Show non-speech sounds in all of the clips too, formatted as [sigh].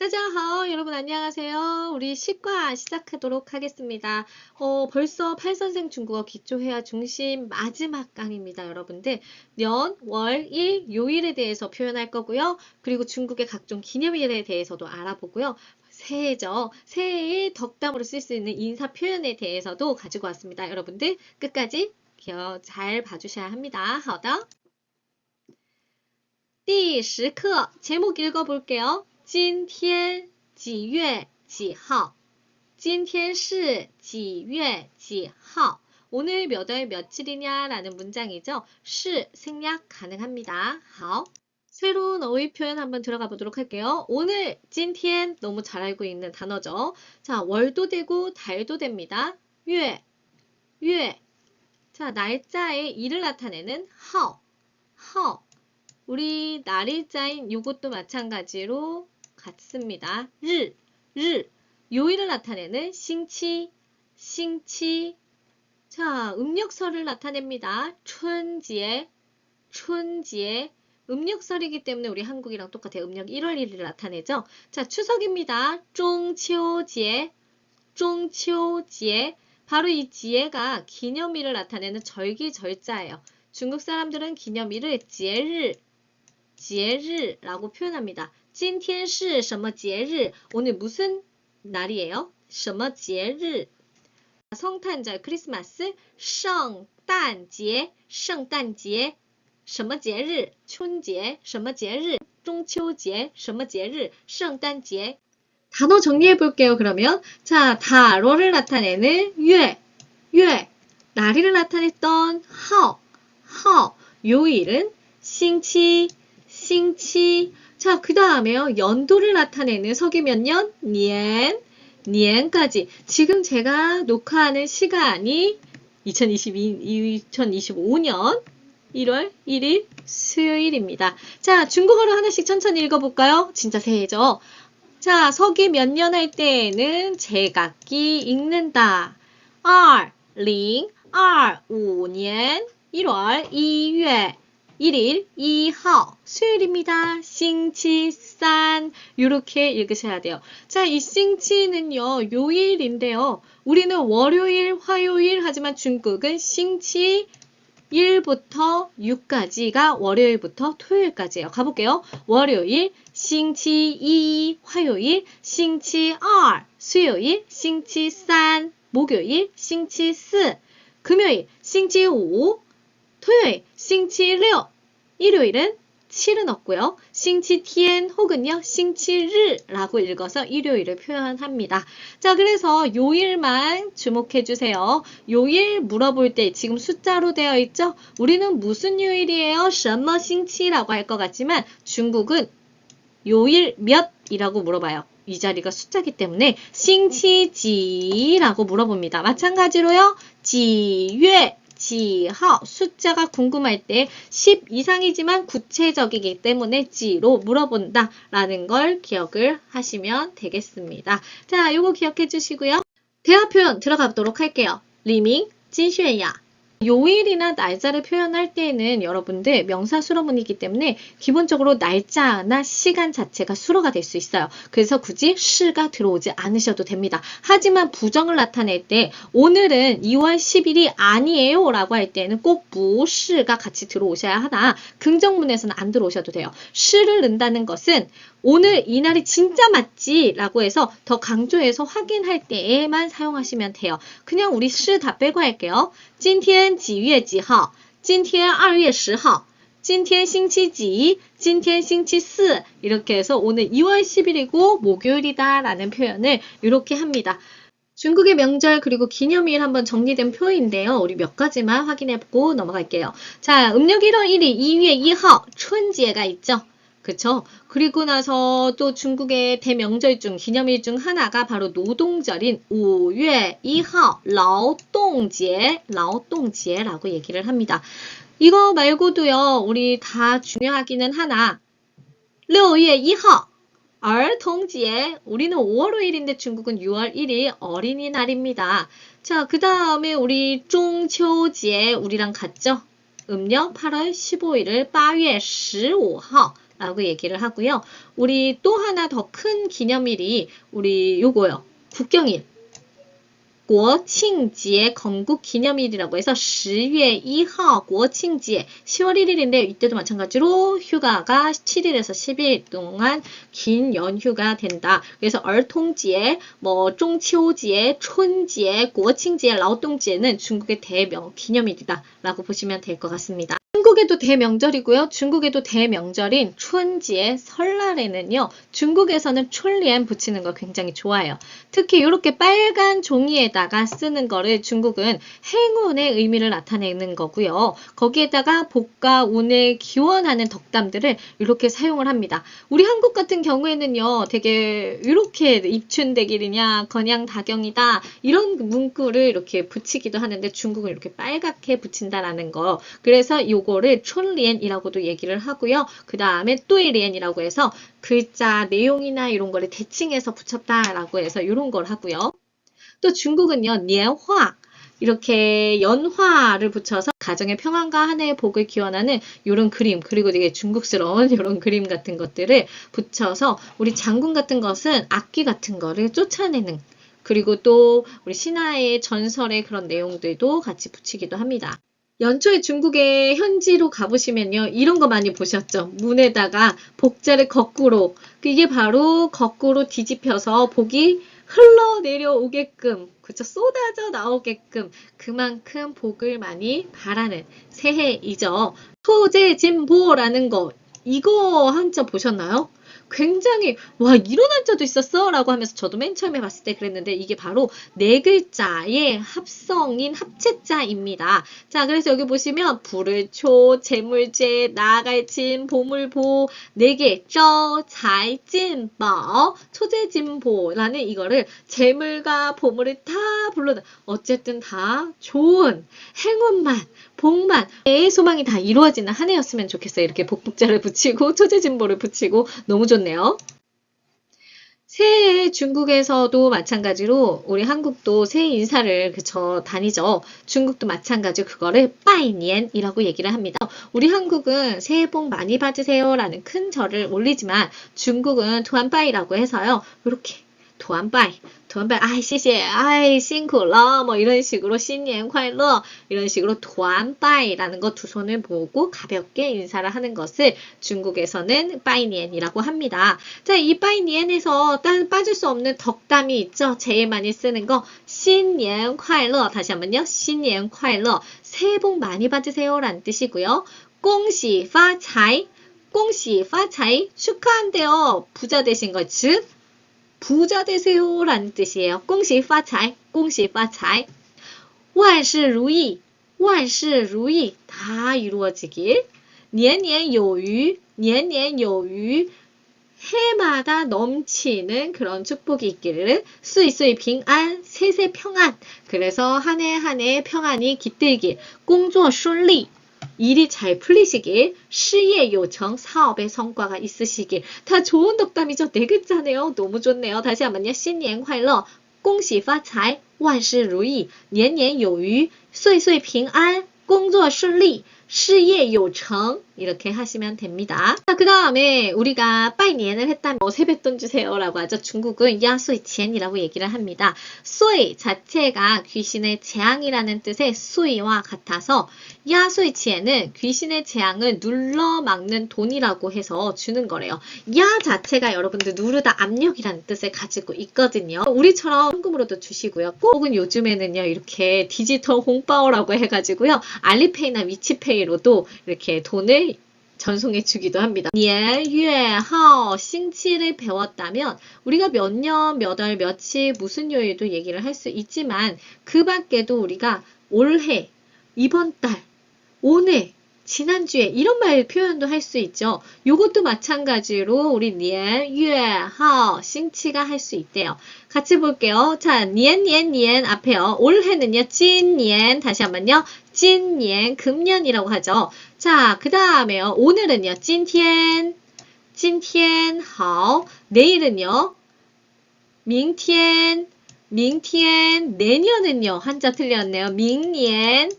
大家好, 여러분 안녕하세요. 우리 시과 시작하도록 하겠습니다. 어, 벌써 8선생 중국어 기초회화 중심 마지막 강입니다, 여러분들. 년, 월, 일, 요일에 대해서 표현할 거고요. 그리고 중국의 각종 기념일에 대해서도 알아보고요. 새해죠. 새해의 덕담으로 쓸 수 있는 인사 표현에 대해서도 가지고 왔습니다. 여러분들 끝까지 기억 잘 봐주셔야 합니다. 好的.第十课 제목 읽어볼게요. 今天几月几号?今天是几月几号? 오늘 몇 월 며칠이냐 라는 문장이죠. 시 생략 가능합니다. 好. 새로운 어휘 표현 한번 들어가 보도록 할게요. 오늘 今天 너무 잘 알고 있는 단어죠. 자, 월도 되고 달도 됩니다. 月,月. 자, 날짜의 일을 나타내는 号,号. 우리 날일자인 이것도 마찬가지로 같습니다. 일, 일, 요일을 나타내는 싱치, 싱치. 자, 음력설을 나타냅니다. 춘지에, 춘지에. 음력설이기 때문에 우리 한국이랑 똑같아요. 음력 1월 1일을 나타내죠. 자, 추석입니다. 쫑치오지에, 쫑치오지에. 바로 이 지혜가 기념일을 나타내는 절기절자예요. 중국 사람들은 기념일을 지혜를, 지혜를라고 표현합니다. 今天是什么节日? 오늘 무슨 날이에요? 什么节日? 성탄절 크리스마스 圣诞节圣诞节什么节日?春节什么节日?中秋节什么节日?圣诞节 단어 정리해 볼게요. 그러면 자, 달월을 나타내는 月, 月 날이를 나타냈던 号, 号 요일은 星期, 星期 자, 그 다음에요. 연도를 나타내는 석이 몇 년? 年, 年까지. 지금 제가 녹화하는 시간이 2022, 2025년 1월 1일 수요일입니다. 자, 중국어로 하나씩 천천히 읽어볼까요? 진짜 새해죠? 자, 석이 몇 년 할 때에는 제각기 읽는다. 2, 0, 2, 5년 1월 2월 1일 2호 수요일입니다. 싱치산 이렇게 읽으셔야 돼요. 자, 이 싱치는요. 요일인데요. 우리는 월요일, 화요일 하지만 중국은 싱치 1부터 6까지가 월요일부터 토요일까지예요. 가볼게요. 월요일, 싱치 2, 화요일, 싱치 2, 수요일, 싱치 3, 목요일, 싱치 4, 금요일, 싱치 5, 토요일, 싱치 6, 일요일은 7은 없고요. 싱치티엔 혹은요 싱치르라고 읽어서 일요일을 표현합니다. 자 그래서 요일만 주목해 주세요. 요일 물어볼 때 지금 숫자로 되어 있죠? 우리는 무슨 요일이에요? 什么 싱치라고 할 것 같지만 중국은 요일 몇이라고 물어봐요. 이 자리가 숫자기 때문에 싱치지라고 물어봅니다. 마찬가지로요. 지회 지하 숫자가 궁금할 때 10 이상이지만 구체적이기 때문에 지로 물어본다 라는 걸 기억을 하시면 되겠습니다. 자, 요거 기억해 주시고요. 대화 표현 들어가도록 할게요. 리밍, 진쉐야. 요일이나 날짜를 표현할 때에는 여러분들 명사 수로문이기 때문에 기본적으로 날짜나 시간 자체가 수로가 될 수 있어요. 그래서 굳이 시가 들어오지 않으셔도 됩니다. 하지만 부정을 나타낼 때 오늘은 2월 10일이 아니에요 라고 할 때는 꼭 무시가 같이 들어오셔야 하나 긍정문에서는 안 들어오셔도 돼요. 시를 넣는다는 것은 오늘 이 날이 진짜 맞지? 라고 해서 더 강조해서 확인할 때에만 사용하시면 돼요. 그냥 우리 시 다 빼고 할게요. 今 天几月几号?今天2月10号.今天星期几?今天星期四. 이렇게 해서 오늘 2월 10일이고 목요일이다 라는 표현을 이렇게 합니다. 중국의 명절 그리고 기념일 한번 정리된 표인데요. 우리 몇 가지만 확인해보고 넘어갈게요. 자, 음력 1월 1일 2月 2号 春节가 있죠. 그쵸? 그리고 나서 또 중국의 대명절 중 기념일 중 하나가 바로 노동절인 5월 1일 라오동제, 라오동제라고 얘기를 합니다. 이거 말고도요, 우리 다 중요하기는 하나. 6월 1일 어통지에 우리는 5월 5일인데 중국은 6월 1일 어린이날입니다. 자, 그 다음에 우리 중秋节우리랑 같죠? 음력 8월 15일을 8월 15일 라고 얘기를 하고요. 우리 또 하나 더 큰 기념일이 우리 요거요. 국경일. 国庆节 건국 기념일이라고 해서 10月 1号 国庆节 10월 1일인데 이때도 마찬가지로 휴가가 7일에서 10일 동안 긴 연휴가 된다. 그래서 얼통제, 뭐中秋节, 춘제, 国庆节, 劳动节는 중국의 대명 기념일이다라고 보시면 될 것 같습니다. 한국에도 대명절이고요. 중국에도 대명절인 춘지의 설날에는요. 중국에서는 촐리엔 붙이는 거 굉장히 좋아해요. 특히 이렇게 빨간 종이에다가 쓰는 거를 중국은 행운의 의미를 나타내는 거고요. 거기에다가 복과 운을 기원하는 덕담들을 이렇게 사용을 합니다. 우리 한국 같은 경우에는요. 되게 이렇게 입춘대길이냐 건양 다경이다 이런 문구를 이렇게 붙이기도 하는데 중국은 이렇게 빨갛게 붙인다라는 거. 그래서 요거를 촌리엔이라고도 얘기를 하고요. 그 다음에 또이리엔이라고 해서 글자 내용이나 이런 거를 대칭해서 붙였다라고 해서 이런 걸 하고요. 또 중국은요, 니화 이렇게 연화를 붙여서 가정의 평안과 한 해의 복을 기원하는 이런 그림 그리고 되게 중국스러운 [laughs] 이런 그림 같은 것들을 붙여서 우리 장군 같은 것은 악기 같은 거를 쫓아내는 그리고 또 우리 신화의 전설의 그런 내용들도 같이 붙이기도 합니다. 연초에 중국의 현지로 가보시면요. 이런 거 많이 보셨죠? 문에다가 복자를 거꾸로. 이게 바로 거꾸로 뒤집혀서 복이 흘러내려오게끔, 그쵸? 쏟아져 나오게끔 그만큼 복을 많이 바라는 새해이죠. 토제진보라는 거, 이거 한자 보셨나요? 굉장히 와 이런 한자도 있었어 라고 하면서 저도 맨 처음에 봤을 때 그랬는데 이게 바로 네 글자의 합성인 합체자입니다. 자 그래서 여기 보시면 불을 초, 재물제, 나갈진, 보물보 네개 쩌, 잘, 진, 버, 초재진보라는 이거를 재물과 보물을 다 불러다 어쨌든 다 좋은 행운만 복만 내 소망이 다 이루어지는 한 해였으면 좋겠어요. 이렇게 복복자를 붙이고 초재진보를 붙이고 너무 좋네요. 새해 중국에서도 마찬가지로 우리 한국도 새해 인사를 그저 다니죠. 중국도 마찬가지로 그거를 빠이니엔이라고 얘기를 합니다. 우리 한국은 새해 복 많이 받으세요라는 큰 절을 올리지만 중국은 투안빠이라고 해서요. 이렇게 투안빠이 团拜, 아이, 谢谢, 아이, 辛苦了, 뭐 이런 식으로 新年快乐 이런 식으로 团拜라는 거 두 손을 모으고 가볍게 인사를 하는 것을 중국에서는 빠이니엔이라고 합니다. 자, 이 빠이니엔에서 딴 빠질 수 없는 덕담이 있죠. 제일 많이 쓰는 거 新年快乐 다시 한번요. 新年快乐 새해 복 많이 받으세요 라는 뜻이고요. 恭喜发财 恭喜发财 축하한대요. 부자 되신 것, 즉 부자 되세요 라는 뜻이에요. 恭喜发财,恭喜发财. 万事如意,万事如意. 다 이루어지길. 年年有余,年年有余. 해마다 넘치는 그런 축복이 있기를 수이수이 빙안 세세 평안 그래서 한 해 한 해 평안이 깃들길 工作顺利 일이 잘 풀리시길, 시의 요청, 사업의 성과가 있으시길. 다 좋은 덕담이죠. 네 글자네요. 너무 좋네요. 다시 한번요. 新年快乐, 恭喜发财,万事如意,年年有余,岁岁平安,工作顺利. 事业 요청 이렇게 하시면 됩니다. 자, 그 다음에 우리가 빠이니엔을 했다면 뭐 세뱃돈 주세요라고 하죠. 중국은 야수이첸이라고 얘기를 합니다. 수이 자체가 귀신의 재앙이라는 뜻의 수이와 같아서 야수이첸은 귀신의 재앙을 눌러 막는 돈이라고 해서 주는 거래요. 야 자체가 여러분들 누르다 압력이라는 뜻을 가지고 있거든요. 우리처럼 현금으로도 주시고요. 꼭은 요즘에는요 이렇게 디지털 홍바오라고 해가지고요 알리페이나 위치페이 사이로도 이렇게 돈을 전송해 주기도 합니다. 예, 年, 유, 하오, 싱치를 배웠다면 우리가 몇 년, 몇 월, 며칠, 무슨 요일도 얘기를 할 수 있지만 그 밖에도 우리가 올해, 이번 달, 오늘 지난주에 이런 말 표현도 할 수 있죠. 요것도 마찬가지로 우리 니엔, 유에, 하오, 싱치가 할 수 있대요. 같이 볼게요. 자, 니엔, 니엔, 니엔 앞에요. 올해는요. 찐, 니엔. 다시 한번요. 찐, 니엔. 금년이라고 하죠. 자, 그 다음에요. 오늘은요. 찐, 티엔. 찐, 티엔, 하오. 내일은요. 밍, 티엔. 밍, 티엔. 내년은요. 한자 틀렸네요. 밍, 니엔.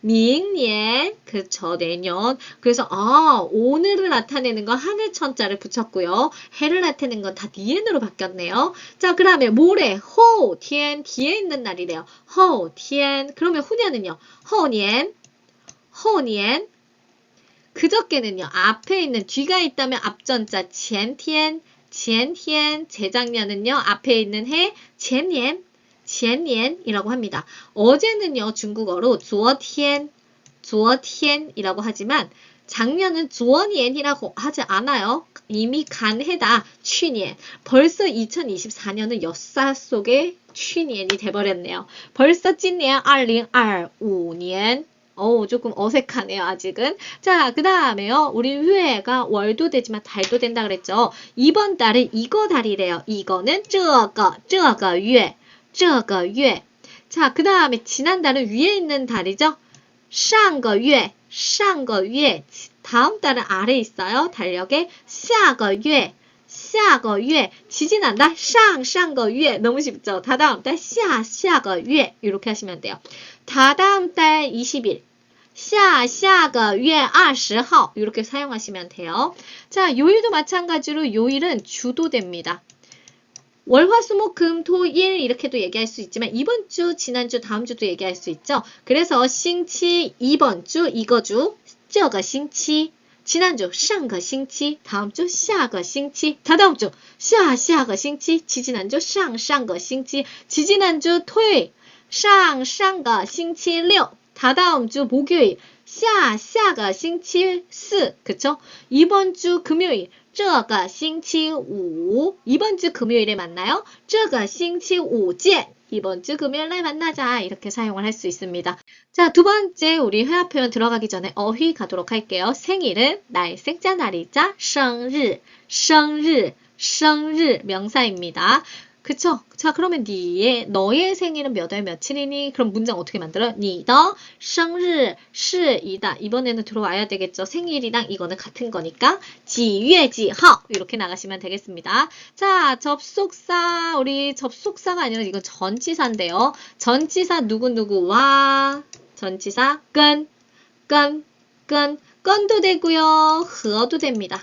미잉년 그쵸 내년. 그래서 아 오늘을 나타내는 건 하늘 천자를 붙였고요. 해를 나타내는 건 다 디엔으로 바뀌었네요. 자 그다음에 모레 호 디엔 뒤에 있는 날이래요. 호 디엔 그러면 후년은요? 호니엔 호니엔. 그저께는요? 앞에 있는 뒤가 있다면 앞전자 젠티엔, 젠티엔, 재작년은요? 앞에 있는 해 지엔옌 젠옌이라고 합니다. 어제는요 중국어로 주어티엔, 주어티엔이라고 하지만 작년은 주원옌이라고 하지 않아요. 이미 간 해다 취년 벌써 2024년은 역사 속의 취년이 돼버렸네요. 벌써 찐년 2025년. 어우 조금 어색하네요 아직은. 자 그 다음에요. 우리 회가 월도 되지만 달도 된다 그랬죠. 이번 달은 이거 달이래요. 이거는 저거 저거 유 这个月. 자, 그 다음에 지난달은 위에 있는 달이죠. 上个月,上个月. 다음 달은 아래 있어요. 달력에 下个月,下个月. 지지난달 上上个月. 너무 쉽죠? 다다음 달 下下个月. 이렇게 하시면 돼요. 다다음 달 20일. 下下个月二十号 이렇게 사용하시면 돼요. 자, 요일도 마찬가지로 요일은 주도됩니다. 월화수목금토일 이렇게도 얘기할 수 있지만 이번 주, 지난주, 다음 주도 얘기할 수 있죠. 그래서 싱치 이번 주 이거 주, 这个星期 지난주 上个星期 다음 주 下个星期 다다음 주 下下个星期 지지난주 上上个星期 지지난주 토요일 上上个星期六 다다음 주 목요일 下下个星期四 그쵸? 이번 주 금요일 这个星期五 이번 주 금요일에 만나요. 这个星期五见 이번 주 금요일에 만나자 이렇게 사용을 할 수 있습니다. 자, 두 번째 우리 회화 표현 들어가기 전에 어휘 가도록 할게요. 생일은 날 생자 날이자 生日 生日 生日 명사입니다. 그쵸? 자, 그러면 니의, 너의 생일은 몇 월 며칠이니? 그럼 문장 어떻게 만들어? 니더 생일 是이다. 이번에는 들어와야 되겠죠. 생일이랑 이거는 같은 거니까. 지유지하 이렇게 나가시면 되겠습니다. 자, 접속사. 우리 접속사가 아니라 이건 전치사인데요. 전치사 누구누구 와 전치사 끈, 끈, 끈. 건도 되고요. 흐어도 됩니다.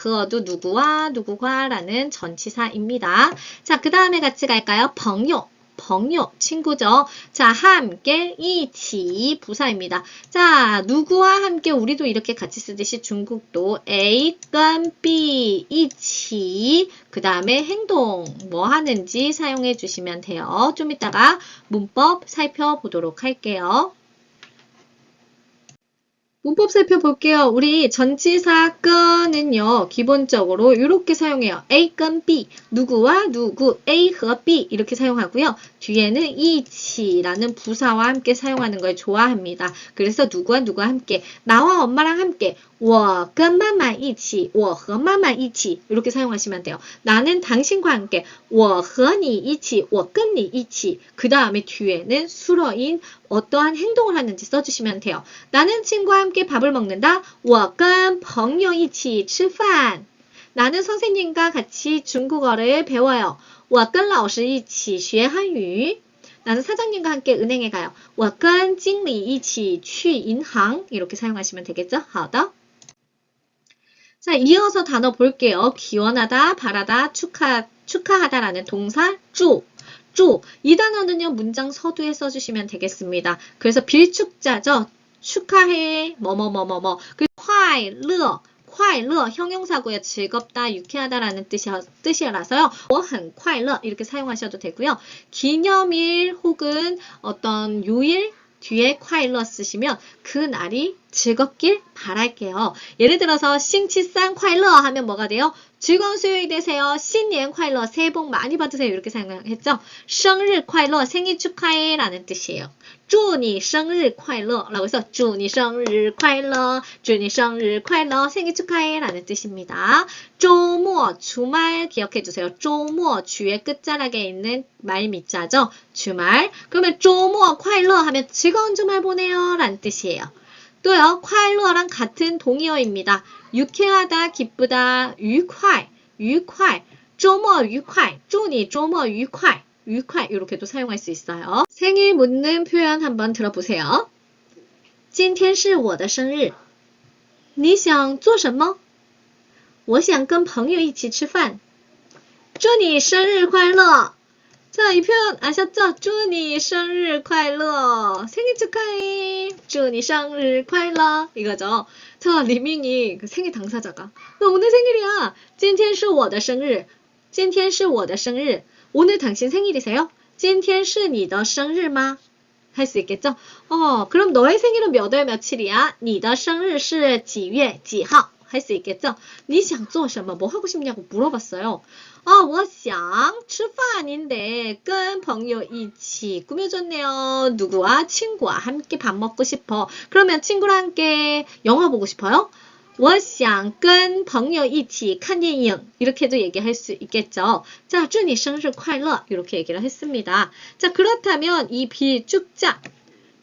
그어도 누구와 누구과라는 전치사입니다. 자, 그 다음에 같이 갈까요? 벙요. 벙요 친구죠. 자, 함께 이치 부사입니다. 자, 누구와 함께 우리도 이렇게 같이 쓰듯이 중국도 A, 건 B, 이치 그 다음에 행동 뭐 하는지 사용해 주시면 돼요. 좀 이따가 문법 살펴보도록 할게요. 문법 살펴볼게요. 우리 전치사 건은요, 기본적으로 이렇게 사용해요. A 건 B, 누구와 누구, A和 B 이렇게 사용하고요. 뒤에는 이치라는 부사와 함께 사용하는 걸 좋아합니다. 그래서 누구와 누구와 함께, 나와 엄마랑 함께, 我跟妈妈一起,我和妈妈一起 이렇게 사용하시면 돼요. 나는 당신과 함께, 我和你一起,我跟你一起. 그 다음에 뒤에는 수러인 어떠한 행동을 하는지 써주시면 돼요. 나는 친구와 함께 밥을 먹는다. 我跟朋友一起吃饭. 나는 선생님과 같이 중국어를 배워요. 我跟老师一起学汉语. 나는 사장님과 함께 은행에 가요. 我跟经理一起去银行. 이렇게 사용하시면 되겠죠? 好的. 자, 이어서 단어 볼게요. 기원하다, 바라다, 축하, 축하하다라는 동사 쭈. 쭈. 이 단어는요, 문장 서두에 써주시면 되겠습니다. 그래서 빌축자죠. 축하해, 뭐뭐뭐뭐뭐. 그, 快乐, 快乐, 형용사고요. 즐겁다, 유쾌하다라는 뜻이, 뜻이라서요. 我很快乐 이렇게 사용하셔도 되고요. 기념일 혹은 어떤 요일, 뒤에 콰일러 쓰시면 그 날이 즐겁길 바랄게요. 예를 들어서 싱치산 콰일러 하면 뭐가 돼요? 즐거운 수요일 되세요. 신년 快乐 새해 복 많이 받으세요. 이렇게 생각했죠? 生日 快乐 생일 축하해 라는 뜻이에요. 祝你生日快乐 라고 해서 祝你生日快乐祝你生日快乐 생일 축하해 라는 뜻입니다.周末 주말 기억해 주세요. 周末 주의 끝자락에 있는 말 밑자죠. 주말. 그러면 周末 快乐 하면 즐거운 주말 보내요 라는 뜻이에요. 또요, 快乐랑 같은 동의어입니다. 유쾌하다, 기쁘다, 愉快,愉快,周末愉快,祝你周末愉快,愉快 이렇게도 사용할 수 있어요. 생일 묻는 표현 한번 들어보세요. 今天是我的生日。你想做什么？我想跟朋友一起吃饭。祝你生日快乐! 자, 이 표현 아셨죠? 祝你生日快乐! 생일 축하해! 祝你生日快乐! 이거죠. 자, 리밍이 그 생일 당사자가 나 오늘 생일이야. 今天是我的生日.今天是我的生日. 오늘 당신 생일이세요? 今天是你的生日吗? 할 수 있겠죠? 어, 그럼 너의 생일은 몇 월 며칠이야? 你的生日是几月几号? 할 수 있겠죠? 你想做什么? 뭐 하고 싶냐고 물어봤어요. 아, 我想吃饭인데跟朋友一起 꾸며줬네요. 누구와? 친구와 함께 밥 먹고 싶어. 그러면 친구랑 함께 영화 보고 싶어요? 我想跟朋友一起看电影 이렇게도 얘기할 수 있겠죠. 자, 祝你生日快乐 이렇게 얘기를 했습니다. 자, 그렇다면 이 비축자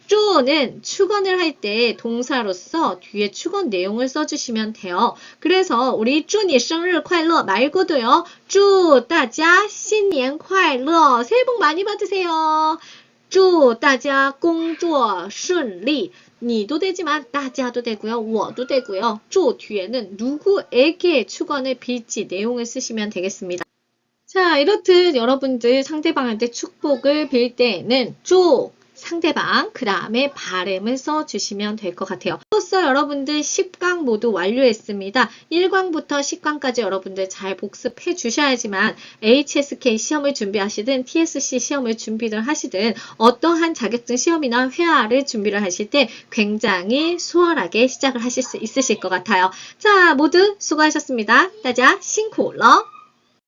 祝는 축원을 할 때 동사로서 뒤에 축원 내용을 써주시면 돼요. 그래서 우리 祝你生日快乐 말고도요. 祝大家新年快乐 새해 복 많이 받으세요. 祝大家工作顺利 니도 되지만 다자도 되고요. 我도 되고요. 祝 뒤에는 누구에게 축원을 빌지 내용을 쓰시면 되겠습니다. 자, 이렇듯 여러분들 상대방한테 축복을 빌 때에는 祝 상대방 그 다음에 발음을 써주시면 될 것 같아요. 벌써 여러분들 10강 모두 완료했습니다. 1강부터 10강까지 여러분들 잘 복습해 주셔야지만 HSK 시험을 준비하시든 TSC 시험을 준비를 하시든 어떠한 자격증 시험이나 회화를 준비를 하실 때 굉장히 수월하게 시작을 하실 수 있으실 것 같아요. 자 모두 수고하셨습니다. 大家辛苦了。